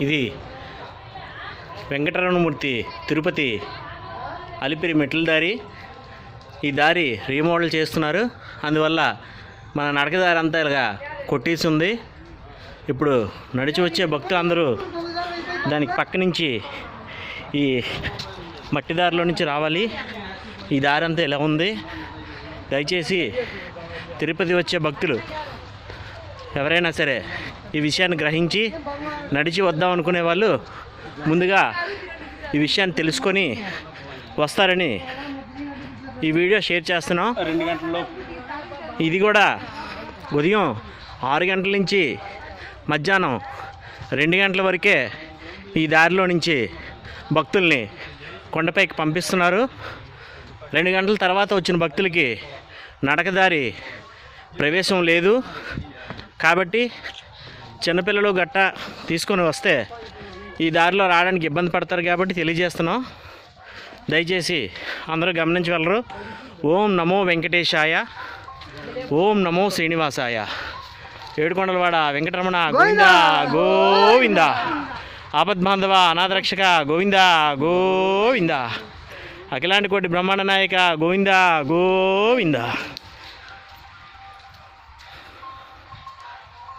ఇది వెంకటరమణమూర్తి తిరుపతి అలిపిరి మెట్ల దారి. ఈ దారి రీమోడల్ చేస్తున్నారు. అందువల్ల మన నడకదారి అంతా ఇలాగా కొట్టేసి ఉంది. ఇప్పుడు నడిచి వచ్చే భక్తులందరూ దానికి పక్క నుంచి ఈ మట్టి దారిలో నుంచి రావాలి. ఈ దారి అంతా ఇలా ఉంది. దయచేసి తిరుపతి వచ్చే భక్తులు ఎవరైనా సరే ఈ విషయాన్ని గ్రహించి నడిచి వద్దాం అనుకునే వాళ్ళు ముందుగా ఈ విషయాన్ని తెలుసుకొని వస్తారని ఈ వీడియో షేర్ చేస్తున్నాం. రెండు గంటల్లో. ఇది కూడా ఉదయం ఆరు గంటల నుంచి మధ్యాహ్నం రెండు గంటల వరకే ఈ దారిలో నుంచి భక్తుల్ని కొండపైకి పంపిస్తున్నారు. రెండు గంటల తర్వాత వచ్చిన భక్తులకి నడకదారి ప్రవేశం లేదు. కాబట్టి చిన్నపిల్లలు గట్ట తీసుకొని వస్తే ఈ దారిలో రావడానికి ఇబ్బంది పడతారు కాబట్టి తెలియజేస్తున్నాం. దయచేసి అందరూ గమనించగలరు ఓం నమో వెంకటేశాయ ఓం నమో శ్రీనివాసాయ. ఏడుకొండలవాడ వెంకటరమణ గోవింద గోవింద. ఆపద్బాంధవ అనాథరక్షక గోవింద గోవింద. అఖిలాంటి కోటి బ్రహ్మాండ నాయక గోవింద గోవింద.